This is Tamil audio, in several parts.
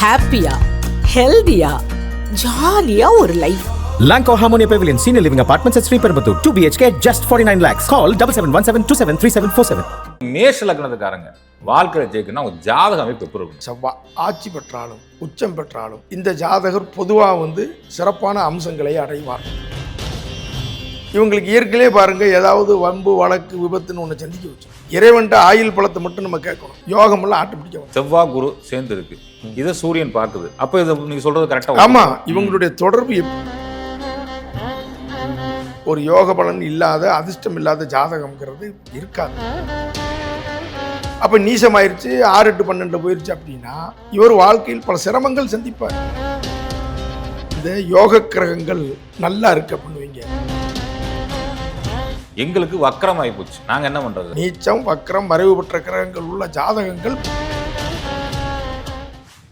ஹாப்பியா ஹெல்தியா ஜாலியா ஒரு life Lanco Harmonia Pavilion Senior Living Apartments at Sri Perambatoor. 2 BHK, just 49 lakhs. Call 7717273747. மேஷ லக்னத்துக்காரங்க. வாழ்க்கையில ஜெயிக்கணும்னா அவங்க ஜாதக அமைப்பு எப்படி செவ்வா ஆட்சி பெற்றாலும் உச்சம் பெற்றாலும் இந்த ஜாதகர் பொதுவாக வந்து சிறப்பான அம்சங்களை அடைவார். இவங்களுக்கு இயற்கையிலே பாருங்க ஏதாவது வம்பு வழக்கு விபத்துன்னு ஒன்று சந்திக்க வச்சு. இறைவன்ட்ட ஆயுள் பழத்தை மட்டும் நம்ம கேட்கணும். யோகமெல்லாம் ஆட்டு பிடிக்க வரும் செவ்வாய் குரு சேர்ந்து இருக்கு இதை சூரியன் பார்க்குது. அப்போ இது நீங்க சொல்றது கரெக்டா ஆமா இவங்களுடைய தொடர்பு ஒரு யோக பலன் இல்லாத அதிர்ஷ்டம் இல்லாத ஜாதகம்ங்கிறது இருக்காது. அப்ப நீசமாயிருச்சு ஆறு எட்டு பன்னெண்டு போயிருச்சு அப்படின்னா இவர் வாழ்க்கையில் பல சிரமங்கள் சந்திப்பார். இந்த யோக கிரகங்கள் நல்லா இருக்கு பண்ணுவீங்க. எங்களுக்கு வக்கரம் ஆகி போச்சு. நாங்க என்ன பண்றது? நீச்சம் வக்கரம் மறைவு பெற்ற கிரகங்கள் உள்ள ஜாதகங்கள்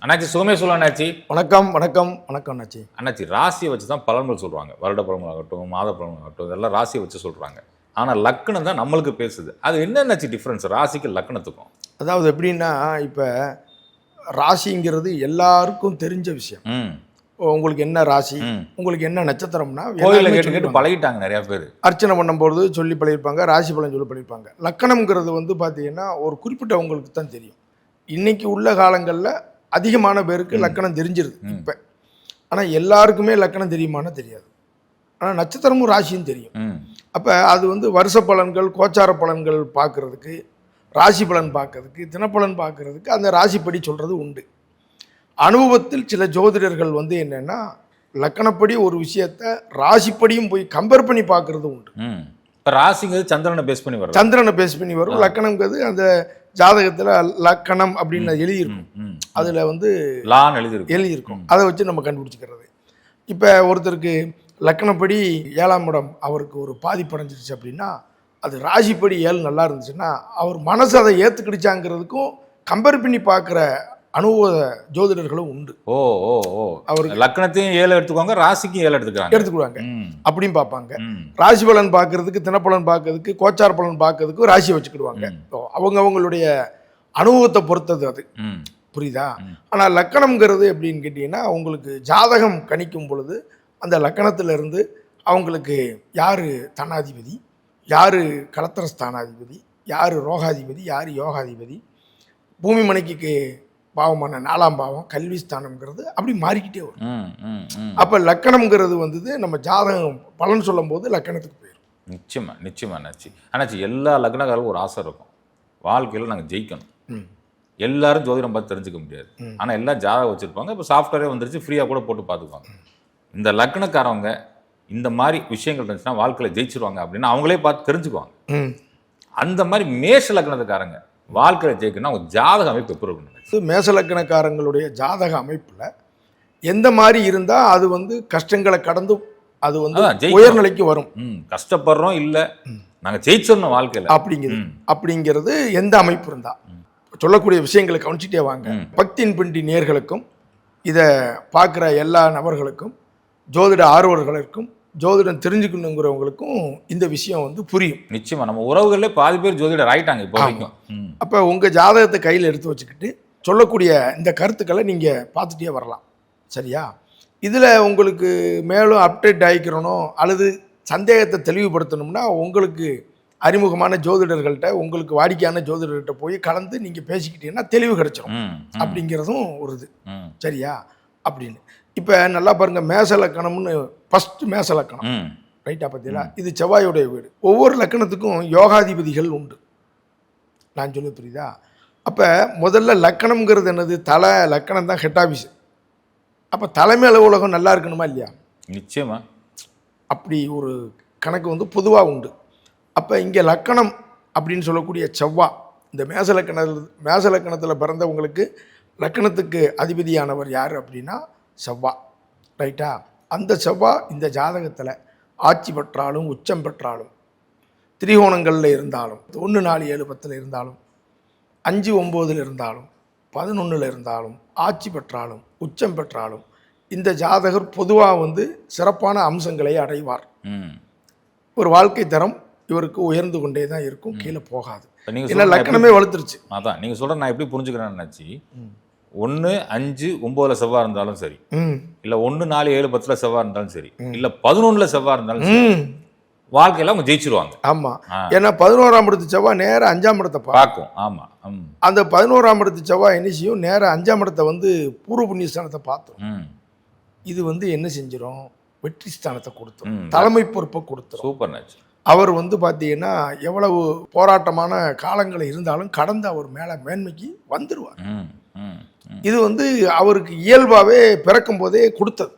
அண்ணாச்சி சுகமே சொல்ல அண்ணாச்சி. வணக்கம் வணக்கம் வணக்கம் அண்ணாச்சி. அண்ணாச்சி ராசியை வச்சு தான் பலன்கள் சொல்றாங்க வருட பலன்கள் ஆகட்டும் மாத பலன்கள் ஆகட்டும் இதெல்லாம் ராசியை வச்சு சொல்றாங்க. ஆனா லக்னம் தான் நம்மளுக்கு பேசுது. அது என்னென்னாச்சு டிஃபரன்ஸ் ராசிக்கு லக்னத்துக்கும். அதாவது எப்படின்னா இப்போ ராசிங்கிறது எல்லாருக்கும் தெரிஞ்ச விஷயம். உங்களுக்கு என்ன ராசி. உங்களுக்கு என்ன நட்சத்திரம்னா கோயிலில் கேட்டு கேட்டு. பழகிட்டாங்க நிறைய பேர். அர்ச்சனை பண்ணும்போது சொல்லி பழகிருப்பாங்க ராசி பலன் சொல்லி பழகிருப்பாங்க லக்கணம்ங்கிறது வந்து பார்த்தீங்கன்னா ஒரு குறிப்பிட்டவங்களுக்கு தான் தெரியும். இன்னைக்கு உள்ள காலங்களில் அதிகமான பேருக்கு லக்கணம் தெரிஞ்சிருது இப்போ. ஆனால் எல்லாருக்குமே லக்கணம் தெரியுமானா தெரியாது. ஆனால் நட்சத்திரமும் ராசியும் தெரியும். அப்போ அது வந்து வருஷ பலன்கள் கோச்சார பலன்கள் பார்க்கறதுக்கு ராசி பலன் பார்க்கறதுக்கு தினப்பலன் பார்க்கறதுக்கு அந்த ராசிப்படி சொல்கிறது உண்டு. அனுபவத்தில் சில ஜோதிடர்கள் வந்து என்னென்னா லக்கணப்படி ஒரு விஷயத்த ராசிப்படியும் போய் கம்பேர் பண்ணி பார்க்கறது உண்டு. இப்போ ராசிங்கிறது சந்திரனை பேஸ் பண்ணி வர்றது. சந்திரனை பேஸ் பண்ணி வரும். லக்கணங்கிறது அந்த ஜாதகத்தில் லக்கணம் அப்படின்னு எழுதியிருக்கும். அதில் வந்து லான்னு எழுதியிருக்கு எழுதியிருக்கும். அதை வச்சு நம்ம கண்டுபிடிச்சிக்கிறது. இப்போ ஒருத்தருக்கு லக்கணப்படி ஏழாம் இடம் அவருக்கு ஒரு பாதிப்படைஞ்சிருச்சு அப்படின்னா அது ராசிப்படி ஏழு நல்லா இருந்துச்சுன்னா அவர் மனசு அதை ஏற்றுக்கிடுச்சாங்கிறதுக்கும் கம்பேர் பண்ணி பார்க்குற அனுபவ ஜோதிடர்களும் உண்டு. ஓ ஓ ஓ. அவருக்கு லக்னத்தையும் ஏழு எடுத்துக்கோங்க ராசிக்கும் ஏழு எடுத்துக்கிறாங்க. எடுத்துக்கிடுவாங்க ம். அப்படியும் பார்ப்பாங்க. ராசி பலன் பார்க்கறதுக்கு தினப்பலன் பார்க்கறதுக்கு கோச்சார பலன் பார்க்கறதுக்கு ராசி வச்சுக்கிடுவாங்க. அவங்க அவங்களுடைய அனுபவத்தை பொறுத்தது அது. புரியுதா. ஆனால் லக்கணம்ங்கிறது எப்படின்னு கேட்டிங்கன்னா உங்களுக்கு ஜாதகம் கணிக்கும் பொழுது அந்த லக்கணத்துல இருந்து அவங்களுக்கு யார் தனாதிபதி யார் கலத்திர ஸ்தானாதிபதி யார் ரோகாதிபதி யார் யோகாதிபதி பூமி மனைக்கு பாவமான நாலாம் பாவம் கல்வி ஸ்தானம்ங்கிறது அப்படி மாறிக்கிட்டே வரும். அப்போ லக்கணம்ங்கிறது வந்தது நம்ம ஜாதகம் பலன் சொல்லும்போது லக்கணத்துக்கு போயிடும் நிச்சயமா நிச்சயமா அண்ணாச்சி. அண்ணாச்சி எல்லா லக்னக்காரர்களுக்கும் ஒரு ஆசை இருக்கும். வாழ்க்கையில் நாங்கள் ஜெயிக்கணும். எல்லாரும் ஜோதிடம் பார்த்து தெரிஞ்சுக்க முடியாது. ஆனால் எல்லாம் ஜாதகம் வச்சுருப்பாங்க. இப்போ சாஃப்ட்வேரே வந்துருச்சு ஃப்ரீயாக கூட போட்டு பார்த்துக்குவாங்க. இந்த லக்னக்காரவங்க இந்த மாதிரி விஷயங்கள் இருந்துச்சுன்னா வாழ்க்கையில் ஜெயிச்சிருவாங்க அப்படின்னு அவங்களே பார்த்து தெரிஞ்சுக்குவாங்க. அந்த மாதிரி மேஷ லக்னத்துக்காரங்க வாழ்க்கையில் ஜெயிக்கணும்னா அவங்க ஜாதக அமைப்பு எப்படி இருக்கணும் இது மேசலக்கணக்காரங்களுடைய ஜாதக அமைப்பில் எந்த மாதிரி இருந்தால் அது வந்து கஷ்டங்களை கடந்து அது வந்து. உயர்நிலைக்கு வரும். ம் கஷ்டப்படுறோம் இல்லை நாங்கள் ஜெயிச்சிடணும் வாழ்க்கையில். அப்படிங்கிறது. அப்படிங்கிறது எந்த அமைப்பு இருந்தா. சொல்லக்கூடிய விஷயங்களை கவனிச்சிட்டே வாங்க. ம். பக்தியின் பிண்டி நேர்களுக்கும் இதை பார்க்குற எல்லா நபர்களுக்கும் ஜோதிட ஆர்வலர்களுக்கும் ஜோதிடம் தெரிஞ்சுக்கணுங்கிறவங்களுக்கும் இந்த விஷயம் வந்து புரியும். நிச்சயமா நம்ம உறவுகளே பாதி பேர் ஜோதிடர் ஆயிட்டாங்க இப்போ வரைக்கும். அப்போ உங்கள் ஜாதகத்தை கையில் எடுத்து வச்சுக்கிட்டு சொல்லக்கூடிய இந்த கருத்துக்களை நீங்கள் பார்த்துட்டே வரலாம். சரியா? இதில் உங்களுக்கு மேலும் அப்டேட் ஆகிக்கிறணும் அல்லது சந்தேகத்தை தெளிவுபடுத்தணும்னா உங்களுக்கு அறிமுகமான ஜோதிடர்கள்ட்ட உங்களுக்கு வாடிக்கையான ஜோதிடர்கிட்ட போய் கலந்து நீங்கள் பேசிக்கிட்டீங்கன்னா தெளிவு கிடைச்சிரும். ம் ம், அப்படிங்கிறதும் ஒரு இது. சரியா? அப்படின்னு. இப்போ நல்லா பாருங்கள் மேச லக்கணம்னு ஃபஸ்ட்டு மேச லக்கணம் ம் ரைட்டா பார்த்தீங்களா இது செவ்வாயுடைய வீடு. ஒவ்வொரு லக்கணத்துக்கும் யோகாதிபதிகள் உண்டு. நான் சொல்ல புரியுதா? அப்போ முதல்ல லக்கணம்ங்கிறது என்னது? தலை லக்கணம் தான் ஹெட் ஆஃபீஸ் அப்போ தலைமை அலுவலகம் நல்லா இருக்கணுமா இல்லையா? நிச்சயமா. அப்படி ஒரு கணக்கு வந்து பொதுவாக உண்டு. அப்போ இங்கே லக்கணம் அப்படின்னு சொல்லக்கூடிய செவ்வா இந்த மேச லக்கண மேச லக்கணத்தில் பிறந்தவங்களுக்கு லக்கணத்துக்கு அதிபதியானவர் யார் அப்படின்னா செவ்வா ரைட்டா அந்த செவ்வா இந்த ஜாதகத்தில் ஆட்சி பெற்றாலும் உச்சம் பெற்றாலும் திரிகோணங்களில் இருந்தாலும் ஒன்று நாலு ஏழு பத்தில் இருந்தாலும் அஞ்சு ஒம்போதில் இருந்தாலும் பதினொன்றில் இருந்தாலும் ஆட்சி பெற்றாலும் உச்சம் பெற்றாலும் இந்த ஜாதகர் பொதுவாக வந்து சிறப்பான அம்சங்களை அடைவார். ஒரு வாழ்க்கை தரம் இவருக்கு உயர்ந்து கொண்டே தான் இருக்கும் கீழே போகாது. ஏன்னா லக்கணமே வலுத்துருச்சு அதான் நீங்க சொல்ற நான் எப்படி புரிஞ்சுக்கிறேன்னாச்சு ஒன்று அஞ்சு ஒம்போதுல செவ்வாய் இருந்தாலும் சரி. ம். இல்ல ஒன்று நாலு ஏழு பத்துல செவ்வாய் இருந்தாலும் சரி. இல்ல பதினொன்றுல செவ்வாய் இருந்தாலும் சரி. ம். வாழ்க்கையில அவங்க ஜெயிச்சிருவாங்க. ஆமா. ஏன்னா பதினோராம் இடத்து செவ்வாய் நேரா அஞ்சாம் இடத்தை பார்க்கும். ஆமா. அந்த பதினோராம் இடத்து செவ்வாய் என்ன செய்யும்? நேரா அஞ்சாம் இடத்தை வந்து பூர்வ புண்ணியஸ்தானத்தை பார்த்துரும் ம். இது வந்து என்ன செஞ்சிடும் வெற்றி ஸ்தானத்தை கொடுத்துரும். ம். தலைமை பொறுப்பை கொடுத்துரும். சூப்பர் நச்சு அவர் வந்து பார்த்தீங்கன்னா எவ்வளவு போராட்டமான காலங்கள் இருந்தாலும் கடந்து அவர் மேலே மேன்மைக்கு வந்துடுவார் இது வந்து அவருக்கு இயல்பாகவே பிறக்கும் போதே கொடுத்தது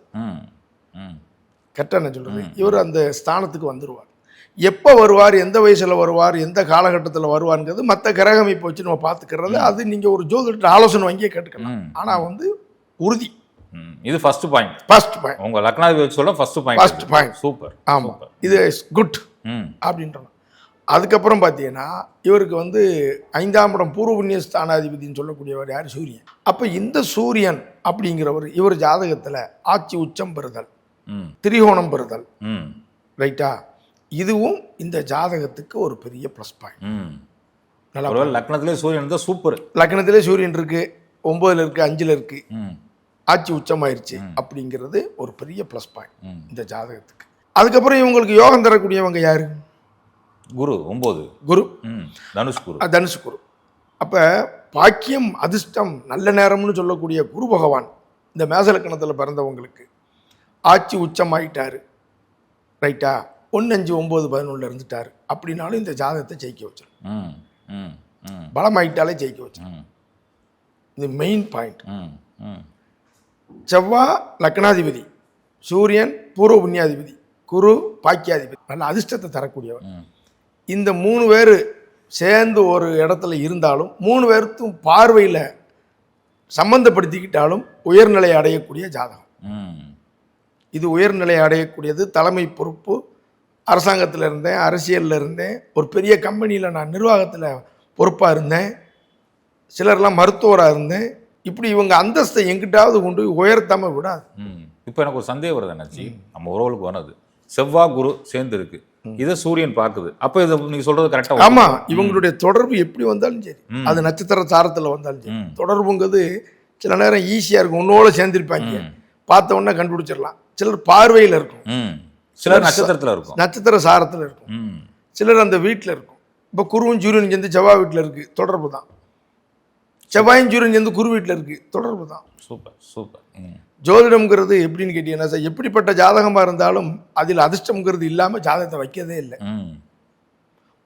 கரெக்டாக நான் சொல்கிறது இவர் அந்த ஸ்தானத்துக்கு வந்துடுவார் எப்போ வருவார் எந்த வயசில் வருவார் எந்த காலகட்டத்தில் வருவாருங்கிறது மற்ற கிரக அமைப்பை வச்சு நம்ம பார்த்துக்கிறது அது நீங்கள் ஒரு ஜோதிடர் ஆலோசனை வாங்கியே கேட்டுக்கலாம். ஆனால் வந்து உறுதி. இது ஃபர்ஸ்ட் பாயிண்ட் ஃபர்ஸ்ட் பாயிண்ட் உங்க லக்னாதிபதி சொல்ல first point First point. Super ஆமாம் இது குட் ம். அப்படின்றோம். அதுக்கப்புறம் பார்த்தீங்கன்னா இவருக்கு வந்து ஐந்தாம் இடம் பூர்வ புண்ணிய ஸ்தானாதிபதினு சொல்லக்கூடியவர் யார்? சூரியன். அப்போ இந்த சூரியன் அப்படிங்கிறவர் இவர் ஜாதகத்தில் ஆட்சி உச்சம் பெறுதல் திரிகோணம் பெறுதல் ரைட்டா? இதுவும் இந்த ஜாதகத்துக்கு ஒரு பெரிய ப்ளஸ் பாயிண்ட் நல்லா லக்னத்திலே சூரியன் இருந்தால் சூப்பர். லக்னத்திலே சூரியன் இருக்கு ஒன்பதுல இருக்கு அஞ்சுல இருக்கு. ஆட்சி உச்சமாயிருச்சு அப்படிங்கிறது ஒரு பெரிய ப்ளஸ் பாயிண்ட் இந்த ஜாதகத்துக்கு. அதுக்கப்புறம் இவங்களுக்கு யோகம் தரக்கூடியவங்க யாரு? குரு ஒம்பது. குரு. தனுஷ் குரு. தனுசு குரு. அப்போ பாக்கியம் அதிர்ஷ்டம் நல்ல நேரம்னு சொல்லக்கூடிய குரு பகவான் இந்த மேசலக்கணத்தில் பிறந்தவங்களுக்கு ஆட்சி உச்சமாயிட்டாரு. ரைட்டா? ஒன்று அஞ்சு ஒம்பது பதினொன்றில் இருந்துட்டார். அப்படின்னாலும் இந்த ஜாதகத்தை ஜெயிக்க வச்சிடும் ம் ம் ம். பலமாயிட்டாலே ஜெயிக்க வச்சிடும் இது மெயின் பாயிண்ட் ம் ம். செவ்வாய் லக்னாதிபதி சூரியன் பூர்வ புண்ணியாதிபதி குரு பாக்கியாதிபதி. நல்ல அதிர்ஷ்டத்தை தரக்கூடியவர். இந்த மூணு பேர் சேர்ந்து ஒரு இடத்துல இருந்தாலும் மூணு பேர்த்தும் பார்வையில் சம்பந்தப்படுத்திக்கிட்டாலும் உயர்நிலை அடையக்கூடிய ஜாதகம். இது உயர்நிலை அடையக்கூடியது தலைமை பொறுப்பு. அரசாங்கத்தில் இருந்தேன் அரசியலில் இருந்தேன். ஒரு பெரிய கம்பெனியில் நான் நிர்வாகத்தில் பொறுப்பாக இருந்தேன். சிலர்லாம் மருத்துவராக இருந்தேன். இப்படி இவங்க அந்தஸ்தை எங்கிட்டாவது கொண்டு உயர்த்தாமல் விடாது. ம். இப்போ எனக்கு ஒரு சந்தேகம் வருது என்னாச்சு நம்ம உறவுகளுக்கு வனது செவ்வாய் குரு சேர்ந்து இருக்கு இதை சூரியன் பார்க்குது. அப்போ இது நீங்க சொல்றது கரெக்டாக ஆமா இவங்களுடைய தொடர்பு எப்படி வந்தாலும் சரி. அது நட்சத்திர சாரத்தில் வந்தாலும் சரி. தொடர்புங்கிறது சில நேரம் ஈஸியாக இருக்கும். உன்னோட சேர்ந்திருப்பாங்க. பார்த்த உடனே கண்டுபிடிச்சிடலாம். சிலர் பார்வையில் இருக்கும். சிலர் நட்சத்திரத்தில் இருக்கும். நட்சத்திர சாரத்தில் இருக்கும். சிலர் அந்த வீட்டில் இருக்கும். இப்போ குருவும் சூரியன் சேர்ந்து செவ்வாய் வீட்டில் இருக்கு. தொடர்பு தான் செவ்வாயும் சூரியன் சேர்ந்து குரு வீட்டில் இருக்கு. தொடர்பு தான் சூப்பர். சூப்பர் ஜோதிடம்ங்கிறது எப்படின்னு கேட்டீங்கன்னா சார் எப்படிப்பட்ட ஜாதகமாக இருந்தாலும் அதில் அதிர்ஷ்டம்ங்கிறது இல்லாமல் ஜாதகத்தை வைக்கிறதே இல்லை. ம்.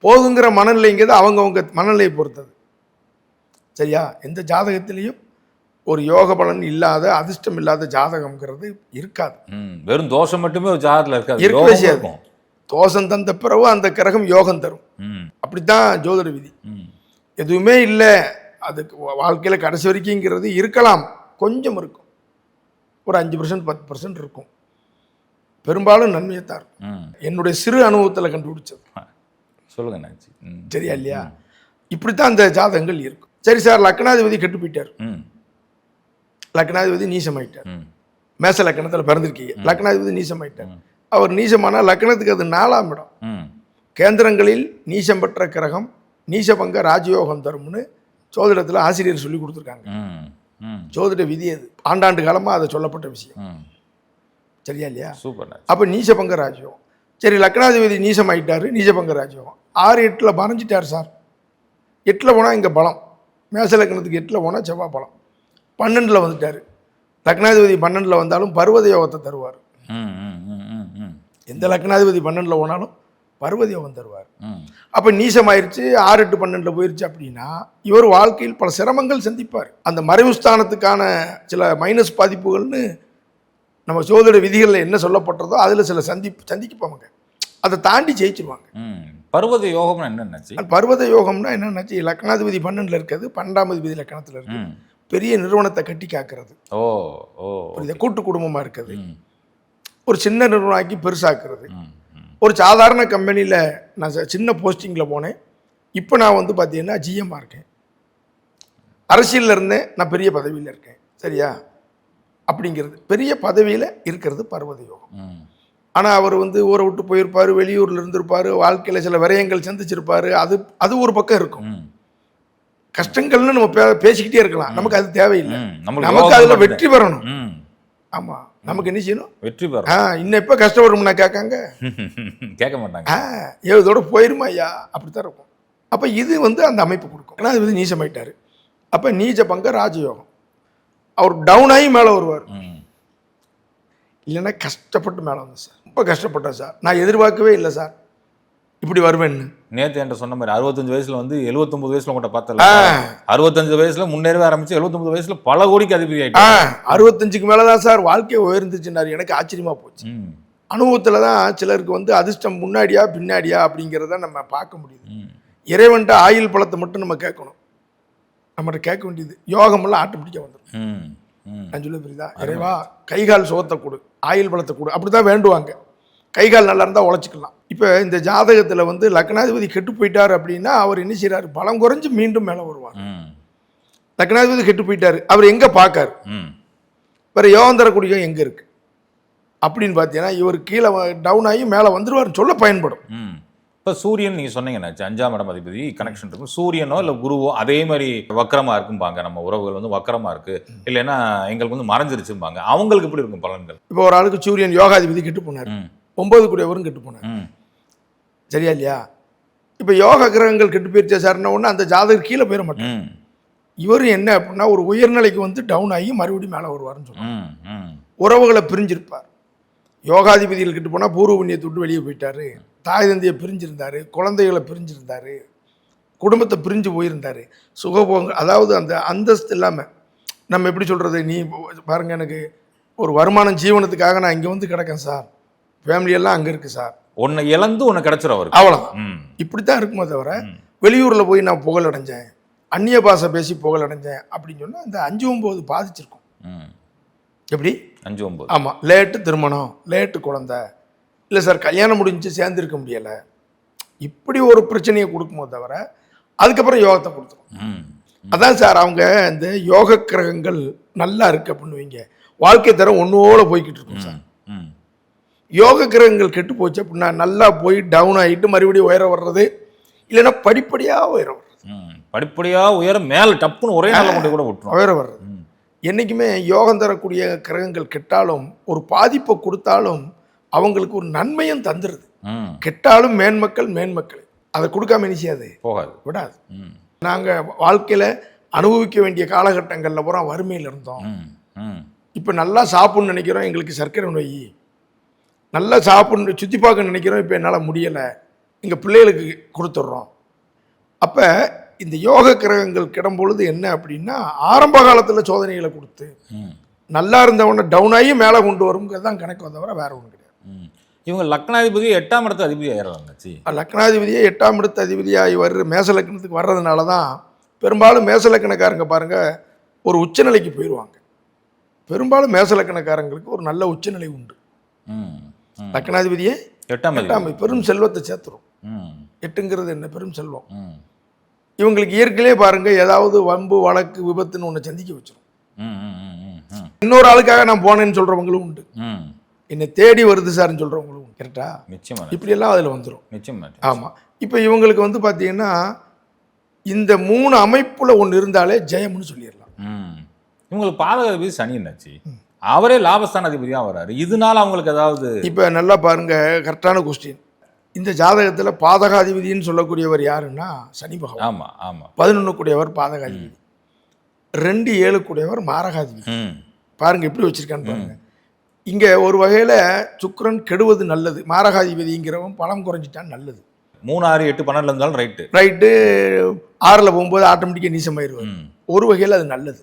போதுங்கிற மனநிலைங்கிறது அவங்கவங்க மனநிலையை பொறுத்தது. சரியா? எந்த ஜாதகத்திலையும் ஒரு யோக பலன் இல்லாத அதிர்ஷ்டம் இல்லாத ஜாதகம்ங்கிறது இருக்காது. ம். வெறும் தோஷம் மட்டுமே ஒரு ஜாதகத்தில் இருக்காது. இருக்கவே தோஷம் தந்த பிறகு அந்த கிரகம் யோகம் தரும். ம். அப்படித்தான் ஜோதிட விதி. ம். எதுவுமே இல்லை. அதுக்கு வாழ்க்கையில் கடைசி வரைக்குங்கிறது இருக்கலாம். கொஞ்சம் இருக்கும். ஒரு அஞ்சு பர்சன்ட் பத்து பர்சன்ட் இருக்கும். பெரும்பாலும் நன்மையை தான் இருக்கும். ம். என்னுடைய சிறு அனுபவத்தில் கண்டுபிடிச்சது. சொல்லுங்க சரியா இல்லையா? இப்படித்தான் அந்த ஜாதகங்கள் இருக்கும். சரி சார் லக்னாதிபதி கெட்டு போயிட்டார். லக்னாதிபதி நீசமாயிட்டார். மேச லக்னத்தில் பிறந்திருக்கீங்க. லக்னாதிபதி நீசமாயிட்டார். அவர் நீசமானா லக்னத்துக்கு அது நாலாம் இடம். ம். கேந்திரங்களில் நீசம் பெற்ற கிரகம் நீசபங்க ராஜயோகம் தரும்னு ஜோதிடத்தில் ஆசிரியர் சொல்லி கொடுத்துருக்காங்க. ஜோதிட விதி அது ஆண்டாண்டு காலமாக அது சொல்லப்பட்ட விஷயம். சரியா இல்லையா? சூப்பர் அப்போ நீசபங்க ராஜயோகம் சரி லக்னாதிபதி நீசமாயிட்டாரு நீசபங்க ராஜயோகம் ஆறு எட்டில் மறைஞ்சிட்டார் சார். எட்டில் போனால் இங்கே பலம். மேச லக்னத்துக்கு எட்டில் போனால் செவ்வாய் பலம். பன்னெண்டில் வந்துட்டார். லக்னாதிபதி பன்னெண்டில் வந்தாலும் பர்வத யோகத்தை தருவார். எந்த லக்னாதிபதி பன்னெண்டில் போனாலும் பர்வத யோகம் தருவார். அப்போ நீசமாயிருச்சு ஆறு எட்டு பன்னெண்டில் போயிருச்சு அப்படின்னா இவர் வாழ்க்கையில் பல சிரமங்கள் சந்திப்பார். அந்த மறைவு ஸ்தானத்துக்கான சில மைனஸ் பாதிப்புகள்னு நம்ம சோதர விதிகளில் என்ன சொல்லப்பட்டதோ அதில் சில சந்தி சந்திக்குப்பாங்க அதை தாண்டி ஜெயிச்சிருவாங்க. பர்வத யோகம்னா என்னன்னாச்சு? பர்வத யோகம்னா என்னென்னாச்சு? லக்னாதிபதி பன்னெண்டில் இருக்கிறது பன்னெண்டாம் அதிபதி லக்னத்தில் இருக்கு ம். பெரிய நிறுவனத்தை கட்டி காக்கிறது. ஓ ஓ கூட்டு குடும்பமாக இருக்குது ஒரு சின்ன நிறுவனம் ஆக்கி பெருசாக்குறது ஒரு சாதாரண கம்பெனியில் நான் சின்ன போஸ்டிங்கில் போனேன். இப்போ நான் வந்து பார்த்தீங்கன்னா ஜிஎம்மாக இருக்கேன். அரசியலில் இருந்தேன் நான் பெரிய பதவியில் இருக்கேன். சரியா? அப்படிங்கிறது பெரிய பதவியில் இருக்கிறது பர்வத யோகம். ம். ஆனால் அவர் வந்து ஊரை விட்டு போயிருப்பார் வெளியூரில் இருந்திருப்பார் வாழ்க்கையில் சில விரயங்கள் சந்திச்சிருப்பார் அது அது ஒரு பக்கம் இருக்கும். கஷ்டங்கள்னு நம்ம பே- பேசிக்கிட்டே இருக்கலாம். நமக்கு அது தேவையில்லை. நமக்கு அதுல. வெற்றி பெறணும். ம். ஆமா. நமக்கு என்ன செய்யணும்? வெற்றி ஆ பெறும் இன்னும் எப்ப கஷ்டப்படும்னா கேட்காங்க. கேட்க மாட்டாங்க. ஆ ஏதோட போயிருமா ஐயா? அப்படித்தான் இருக்கும். அப்ப இது வந்து அந்த அமைப்பு கொடுக்கும். ஏன்னா அது வந்து நீசமாயிட்டாரு அப்ப நீச்ச பங்க ராஜயோகம். அவர் டவுன் ஆகி மேலே வருவார். இல்லைன்னா கஷ்டப்பட்டு மேலே வந்தேன் சார். ரொம்ப கஷ்டப்பட்டேன் சார். நான் எதிர்பார்க்கவே இல்லை சார். இப்படி வருவேன்னு நேத்து என்கிட்ட சொன்ன மாதிரி அறுபத்தஞ்சு வயசுல வந்து 79 வயசுல உங்கள்கிட்ட. பார்த்தல. அறுபத்தஞ்சு வயசுல முன்னேறவே ஆரம்பிச்சு 79 வயசுல பல கோடிக்கு அதிபதி ஆ ஆயிட்டாங்க அறுபத்தஞ்சுக்கு மேலே தான் சார் வாழ்க்கை உயர்ந்துச்சுன்னாரு. எனக்கு ஆச்சரியமா போச்சு. அனுபவத்தில் தான் சிலருக்கு வந்து அதிர்ஷ்டம் முன்னாடியா பின்னாடியா அப்படிங்கிறத நம்ம பார்க்க முடியுது. இறைவன்ட்ட ஆயுள் பழத்தை மட்டும் நம்ம கேட்கணும். நம்மகிட்ட கேட்க வேண்டியது யோகமெல்லாம் ஆட்டோமேட்டிக்காக வந்துடும். நான் சொல்ல புரியுதா? இறைவா கைகால் சுகத்தை கொடு. ஆயுள் பலத்தை கொடு. அப்படி தான் வேண்டுவாங்க. கைகால் நல்லா இருந்தால் உழைச்சிக்கலாம். இப்போ இந்த ஜாதகத்தில் வந்து லக்னாதிபதி கெட்டு போயிட்டார் அப்படின்னா அவர் என்ன செய்றாரு? பலம் குறைஞ்சு மீண்டும் மேலே வருவார். ம், லக்னாதிபதி கெட்டு போயிட்டாரு. அவர் எங்கே பார்க்காரு? ம். வேறு யோகம் தரக்கூடிய எங்கே இருக்கு? அப்படின்னு பார்த்தீங்கன்னா இவர் கீழே டவுன் ஆகி மேலே வந்துருவாருன்னு சொல்ல பயன்படும். ம். இப்ப சூரியன் நீங்க சொன்னீங்கன்னாச்சு அஞ்சாம் இடம் அதிபதி கனெக்ஷன் இருக்கும். சூரியனோ இல்ல குருவோ அதே மாதிரி வக்கரமா இருக்கும்பாங்க. நம்ம உறவுகள் வந்து வக்கரமா இருக்கு. இல்லைன்னா எங்களுக்கு வந்து மறைஞ்சிருச்சும்பாங்க. அவங்களுக்கு எப்படி இருக்கும் பலன்கள்? இப்போ ஒரு ஆளுக்கு சூரியன் யோகாதிபதி கெட்டு போனார். ம், ஒன்பது கூடியவரும் கெட்டு போனார். சரியா இல்லையா? இப்போ யோக கிரகங்கள் கெட்டு போயிருச்சா சார்ன உடனே அந்த ஜாதகர் கீழே போயிட மாட்டார். ம், இவர் என்ன அப்படின்னா ஒரு உயர்நிலைக்கு வந்து டவுன் ஆகி மறுபடியும் மேலே வருவார்னு சொல்லுவாங்க. உறவுகளை பிரிஞ்சிருப்பார். யோகாதிபதிகள் கிட்ட போனால் பூர்வ புண்ணியத்தை விட்டு வெளியே போயிட்டாரு. தாய் தந்தையை பிரிஞ்சிருந்தாரு. குழந்தைகளை பிரிஞ்சிருந்தாரு. குடும்பத்தை பிரிஞ்சு போயிருந்தாரு. சுகபோகங்கள் அதாவது அந்த அந்தஸ்து இல்லாமல் நம்ம எப்படி சொல்கிறது நீ பாருங்க எனக்கு ஒரு வருமானம் ஜீவனத்துக்காக நான் இங்கே வந்து கிடக்கேன் சார் ஃபேமிலியெல்லாம் அங்கே இருக்குது சார். உன்னை இழந்து உன்னை கிடைச்சிரும் அவருக்கு. அவ்வளோதான் இப்படி தான் இருக்குமே தவிர. வெளியூரில் போய் நான் புகழ் அடைஞ்சேன் அந்நிய பாஷை பேசி புகழ் அடைஞ்சேன் அப்படின்னு சொன்னால் அந்த அஞ்சு ஒம்பது பாதிச்சிருக்கும். எப்படி? அஞ்சு ஒன்பது. ஆமாம் லேட்டு திருமணம் லேட்டு குழந்தை. இல்லை சார் கல்யாணம் முடிஞ்சு சேர்ந்துருக்க முடியலை. இப்படி ஒரு பிரச்சனையை கொடுக்குமோ தவிர அதுக்கப்புறம் யோகத்தை கொடுத்துரும். அதான் சார் அவங்க இந்த யோக கிரகங்கள் நல்லா இருக்கு அப்படின்னு வைங்க. வாழ்க்கை தரம் ஒன்றோட போய்கிட்டு இருக்கும் சார். யோக கிரகங்கள் கெட்டு போச்சு அப்படின்னா நல்லா போய் டவுன் ஆகிட்டு மறுபடியும் உயர வர்றது இல்லைன்னா படிப்படியாக உயர வர்றது. ம். படிப்படியா உயர மேல டப்புன்னு ஒரே நாள்ல கொண்டு கூட விட்டுரும். உயர வர்றது. என்றைக்குமே யோகம் தரக்கூடிய கிரகங்கள் கெட்டாலும் ஒரு பாதிப்பை கொடுத்தாலும் அவங்களுக்கு ஒரு நன்மையும் தந்துடுது. கெட்டாலும் மேன்மக்கள் மேன்மக்கள் அதை கொடுக்காம செய்யாது? போகாது. விடாது. நாங்கள் வாழ்க்கையில் அனுபவிக்க வேண்டிய காலகட்டங்களில் பூரா வறுமையில் இருந்தோம். இப்போ நல்லா சாப்பிட்ணுன்னு நினைக்கிறோம். எங்களுக்கு சர்க்கரை நோய். நல்லா சாப்பிட்ணும் சுற்றி பார்க்க நினைக்கிறோம். இப்போ என்னால் முடியலை. எங்கள் பிள்ளைகளுக்கு கொடுத்துட்றோம். அப்போ இந்த யோக கிரகங்கள் கிடம் பொழுது என்ன அப்படின்னா ஆரம்ப காலத்தில் சோதனைகளை கொடுத்து நல்லா இருந்தவனை டவுன் ஆகி மேலே கொண்டு வருங்கிறது தான் கணக்கு தவிர வேற ஒன்றும் கிடையாது. இவங்க லக்னாதிபதி எட்டாம் இடத்து அதிபதி ஆயிடுறாங்கச்சி லக்னாதிபதியே எட்டாம் இடத்து அதிபதியாகி வர்ற மேச லக்னத்துக்கு வர்றதுனால தான் பெரும்பாலும் மேச லக்கணக்காரங்க பாருங்க ஒரு உச்சநிலைக்கு போயிடுவாங்க பெரும்பாலும் மேச லக்கணக்காரங்களுக்கு ஒரு நல்ல உச்சநிலை உண்டு. லக்னாதிபதியே எட்டாம் எட்டாம் பெரும் செல்வத்தை சேர்த்துரும். எட்டுங்கிறது என்ன? பெரும் செல்வம். இவங்களுக்கு இயற்கையிலே பாருங்க ஏதாவது வம்பு வழக்கு விபத்துன்னு ஒன்று சந்திக்க வச்சிரும். ம், ம், ம், ம், ம், இன்னொரு ஆளுக்காக நான் போனேன்னு சொல்றவங்களும் உண்டு. என்னை தேடி வருது சார்னு சொல்றவங்களும் கரெக்டா நிச்சயமா இப்படியெல்லாம் அதில் வந்துடும் நிச்சயமா ஆமாம் இப்போ இவங்களுக்கு வந்து பார்த்தீங்கன்னா இந்த மூணு அமைப்பில் ஒன்று இருந்தாலே ஜெயம்னு சொல்லிடலாம். இவங்களுக்கு பாதக அதிபதி சனி என்னாச்சு? அவரே லாபஸ்தான அதிபதியா வராரு. இதனால அவங்களுக்கு ஏதாவது இப்போ நல்லா பாருங்க கரெக்டான கொஸ்டின் இந்த ஜாதகத்தில் பாதகாதிபதின்னு சொல்லக்கூடியவர் யாருன்னா சனி பகவான். ஆமா ஆமா. பதினொன்று கூடியவர் பாதகாதிபதி ரெண்டு ஏழு கூடியவர் மாரகாதிபதி. ம், பாருங்க எப்படி வச்சிருக்கான்னு பாருங்க. இங்கே ஒரு வகையில் சுக்கிரன் கெடுவது நல்லது. மாரகாதிபதிங்கிறவன் பலம் குறைஞ்சிட்டான் நல்லது. மூணு ஆறு எட்டு பன்னெண்டுல இருந்தாலும் ரைட்டு ரைட்டு ஆறில் போகும்போது ஆட்டோமேட்டிக்காக நீசமாயிருவார். ஒரு வகையில் அது நல்லது.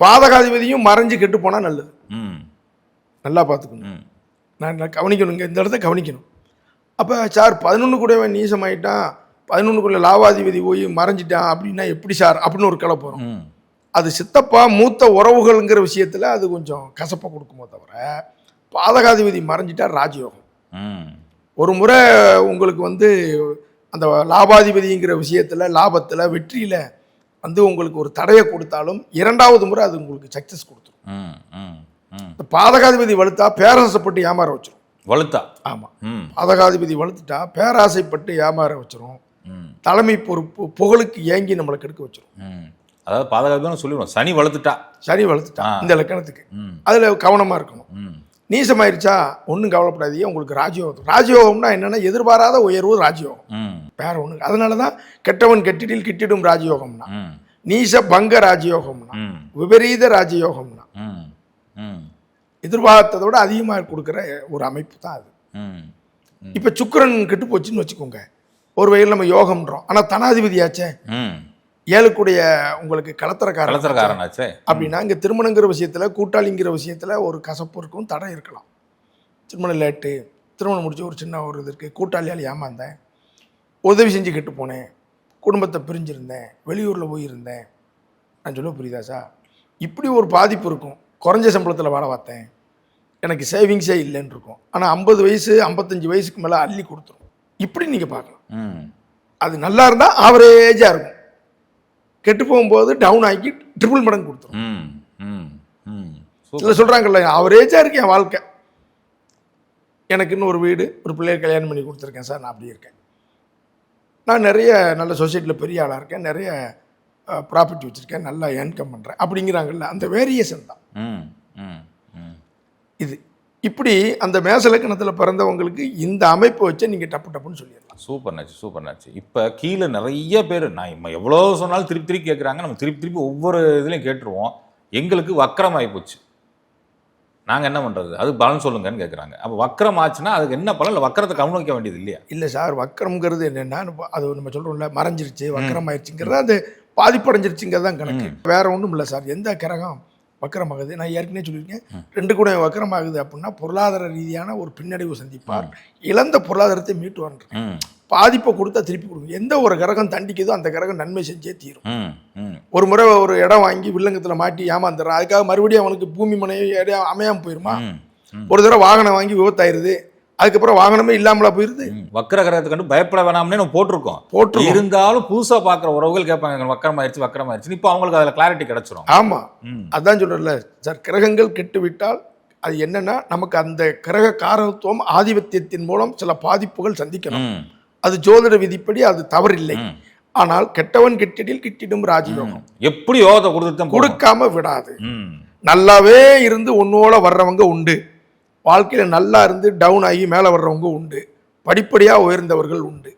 பாதகாதிபதியும் மறைஞ்சு கெட்டு போனால் நல்லது. நல்லா பார்த்துக்கணும். நான் கவனிக்கணுங்க இந்த இடத்த கவனிக்கணும். அப்போ சார் பதினொன்று கூடவன் நீசமாயிட்டான் பதினொன்றுக்குள்ள லாவாதிபதி போய் மறைஞ்சிட்டான் அப்படின்னா எப்படி சார் அப்படின்னு ஒரு கிளை போகிறோம் அது சித்தப்பா மூத்த உறவுகள்ங்கிற விஷயத்தில் அது கொஞ்சம் கசப்பை கொடுக்குமோ தவிர பாதகாதிபதி மறைஞ்சிட்டா ராஜயோகம். ஒரு முறை உங்களுக்கு வந்து அந்த லாபாதிபதிங்கிற விஷயத்தில் லாபத்தில் வெற்றியில் வந்து உங்களுக்கு ஒரு தடையை கொடுத்தாலும் இரண்டாவது முறை அது உங்களுக்கு சக்ஸஸ் கொடுத்துரும். பாதகாதிபதி வலுத்தா பேராசைப்பட்டு ஏமாற வச்சிரும். வலுத்தா? ஆமாம் ம், பாதகாதிபதி வலுத்துட்டா பேராசைப்பட்டு ஏமாற வச்சிரும். தலைமை பொறுப்பு புகழுக்கு ஏங்கி நம்மளை கெடுக்க வச்சிரும். அதாவது பாதுகாப்புன்னு சொல்லிடுவோம் சனி வளர்த்துட்டா சரி வளர்த்துட்டா. இந்த லக்கணத்துக்கு அதில் கவனமாக இருக்கணும். நீசமாயிருச்சா ஒன்றும் கவலைப்படாதீங்க. உங்களுக்கு ராஜயோகம். ராஜயோகம்னா என்னன்னா எதிர்பாராத உயர்வு ராஜயோகம். வேற ஒன்று அதனால தான் கெட்டவன் கெட்டிடில் கிட்டிடும் ராஜயோகம்னா. நீச பங்க ராஜயோகம்னா. விபரீத ராஜயோகம்னா. எதிர்பார்த்ததை விட அதிகமாக கொடுக்குற ஒரு அமைப்பு தான் அது. இப்போ சுக்கிரன் கெட்டு போச்சுன்னு வச்சுக்கோங்க. ஒரு வகையில் நம்ம யோகம்ன்றோம். ஆனால் தனாதிபதியாச்சே? ஏழுக்குடைய உங்களுக்கு கலத்தரக்காரன் கலத்தரக்காரனாச்சே? அப்படின்னா இங்கே திருமணங்கிற விஷயத்தில் கூட்டாளிங்கிற விஷயத்தில் ஒரு கசப்பு இருக்கும் தடை இருக்கலாம். திருமணம் லேட்டு திருமணம் முடிச்சு ஒரு சின்ன ஒரு இது இருக்குது கூட்டாளியால் ஏமாந்தேன். உதவி செஞ்சு கெட்டு போனேன். குடும்பத்தை பிரிஞ்சிருந்தேன். வெளியூரில் போயிருந்தேன். நான் சொல்ல புரியுதா சார்? இப்படி ஒரு பாதிப்பு இருக்கும். குறைஞ்ச சம்பளத்தில் வேலை பார்த்தேன். எனக்கு சேவிங்ஸே இல்லைன்னு இருக்கும் ஆனால் ஐம்பது வயசு ஐம்பத்தஞ்சு வயசுக்கு மேலே அள்ளி கொடுத்துரும். இப்படி நீங்கள் பார்க்கலாம். ம். அது நல்லா இருந்தால் ஆவரேஜாக இருக்கும். கெட்டு போகும்போது டவுன் ஆக்கி ட்ரிபிள் மடங்கு கொடுத்துரும். ம் ம் ம். சூப்பர். சில சொல்கிறாங்கல்ல அவரேஜாக இருக்கு என் வாழ்க்கை. எனக்கு இன்னும் ஒரு வீடு ஒரு பிள்ளைய கல்யாணம் பண்ணி கொடுத்துருக்கேன் சார் நான் அப்படி இருக்கேன். நான் நிறைய நல்ல சொசைட்டியில் பெரிய ஆளாக இருக்கேன். நிறைய ப்ராப்பர்ட்டி வச்சுருக்கேன். நல்லா இன்கம் பண்ணுறேன் அப்படிங்கிறாங்கல்ல அந்த வேரியேஷன் தான். ம் ம் ம். இது. இப்படி அந்த மேசலக்கணத்தில் பிறந்தவங்களுக்கு இந்த அமைப்பை வச்சு நீங்கள் டப்பு டப்புன்னு சொல்லிடலாம். சூப்பர் நாச்சு சூப்பர் நாச்சு. இப்போ கீழே நிறைய பேர் நான் இப்போ எவ்வளோ சொன்னாலும் திருப்பி திருப்பி கேட்குறாங்க நம்ம திருப்பி திருப்பி ஒவ்வொரு இதுலையும் கேட்டுருவோம். எங்களுக்கு வக்கரம் ஆகி போச்சு நாங்கள் என்ன பண்ணுறது அது பலன் சொல்லுங்கன்னு கேட்குறாங்க அப்போ வக்கரம் ஆச்சுன்னா அதுக்கு என்ன பலன்? இல்லை வக்கரத்தை கவனிக்க வேண்டியது இல்லையா? இல்லை சார் வக்கரம்ங்கிறது என்னென்னா அது நம்ம சொல்கிறோம்ல மறைஞ்சிருச்சு வக்கரம் ஆயிடுச்சுங்கிறது அது பாதிப்படைஞ்சிருச்சுங்கிறது தான் கணக்கு. வேற ஒன்றும் இல்லை சார். எந்த கிரகம் வக்கரமாகுது. நான் ஏற்கனவே சொல்லியிருக்கேன். ரெண்டு கூட வக்கரமாகுது அப்படின்னா பொருளாதார ரீதியான ஒரு பின்னடைவு சந்திப்பார். இழந்த பொருளாதாரத்தை மீட்டுவார். பாதிப்பை கொடுத்தா திருப்பி கொடுக்கும் எந்த ஒரு கிரகம் தண்டிக்குதோ அந்த கிரகம் நன்மை செஞ்சே தீரும். ஒரு முறை ஒரு இடம் வாங்கி வில்லங்கத்தில் மாட்டி ஏமாந்துடுறான். அதுக்காக மறுபடியும் அவனுக்கு பூமி மனை இடம் அமையாமல் போயிருமா? ஒரு தடவை வாகனம் வாங்கி விபத்தாயிருது. அதுக்கப்புறம் வாகனமே இல்லாமலா போயிருது. வக்கர கிரகத்தை கண்டு பயப்பட வேணாம்னே நம்ம போட்டிருக்கோம். போட்டுருவோம் இருந்தாலும் புதுசா பார்க்குற உறவுகள் கேட்பாங்க "எங்களுக்கு வக்கரம் ஆயிடுச்சு வக்கரம் ஆயிடுச்சு இப்போ அவங்களுக்கு அதில் கிளாரிட்டி கிடைச்சிரும். ஆமாம் அதான் சொல்கிறேன்ல சார் கிரகங்கள் கெட்டு விட்டால் அது என்னன்னா நமக்கு அந்த கிரக காரத்துவம் ஆதிபத்தியத்தின் மூலம் சில பாதிப்புகள் சந்திக்கணும். அது ஜோதிட விதிப்படி அது தவறில்லை. ஆனால் கெட்டவன் கெட்டிடில் கிட்டிடும் ராஜயோகம். எப்படி யோகத்தை போகணும். கொடுக்காம விடாது. நல்லாவே இருந்து உன்னோட வர்றவங்க உண்டு. வாழ்க்கையில் நல்லா இருந்து டவுன் ஆகி மேலே வர்றவங்க உண்டு. படிப்படியாக உயர்ந்தவர்கள் உண்டு.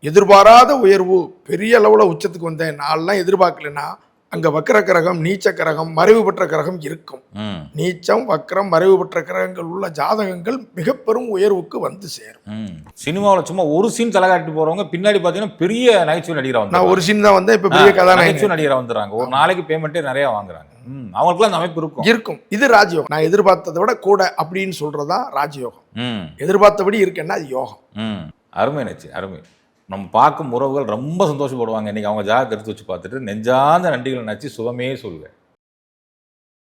எதிர்பாராத உயர்வு பெரிய அளவில் உச்சத்துக்கு வந்தேன். நான்லாம் எதிர்பார்க்கலன்னா அங்கே வக்கர கிரகம் நீச்ச கிரகம் மறைவு பெற்ற கிரகம் இருக்கும். ம். நீச்சம் வக்கரம் மறைவு பெற்ற கிரகங்கள் உள்ள ஜாதகங்கள் மிக பெரும் உயர்வுக்கு வந்து சேரும். சினிமாவில் சும்மா ஒரு சீன் தலை காட்டி போறவங்க பின்னாடி பார்த்தீங்கன்னா பெரிய நகைச்சுவை நடிகராக வந்து நான் ஒரு சீன் தான் வந்தேன் இப்போ பெரிய கதாநாயகன். நகைச்சுவை நடிகராக வந்துடுறாங்க. ஒரு நாளைக்கு பேமெண்ட்டே நிறைய வாங்குறாங்க. அவங்களுக்குலாம் அந்த அமைப்பு இருக்கும். இருக்கும். இது ராஜயோகம். நான் எதிர்பார்த்ததை விட கூட அப்படின்னு சொல்றதுதான் ராஜயோகம். ம். எதிர்பார்த்தபடி இருக்கேன்னா அது யோகம். ம். அருமை நச்சு அருமை. நம்ம பார்க்கும் உறவுகள் ரொம்ப சந்தோஷப்படுவாங்க. இன்றைக்கி அவங்க ஜாதகத்தை எடுத்து வச்சு பார்த்துட்டு நெஞ்சார்ந்த நன்றிகளை நினச்சி சுகமே சொல்லுவேன்.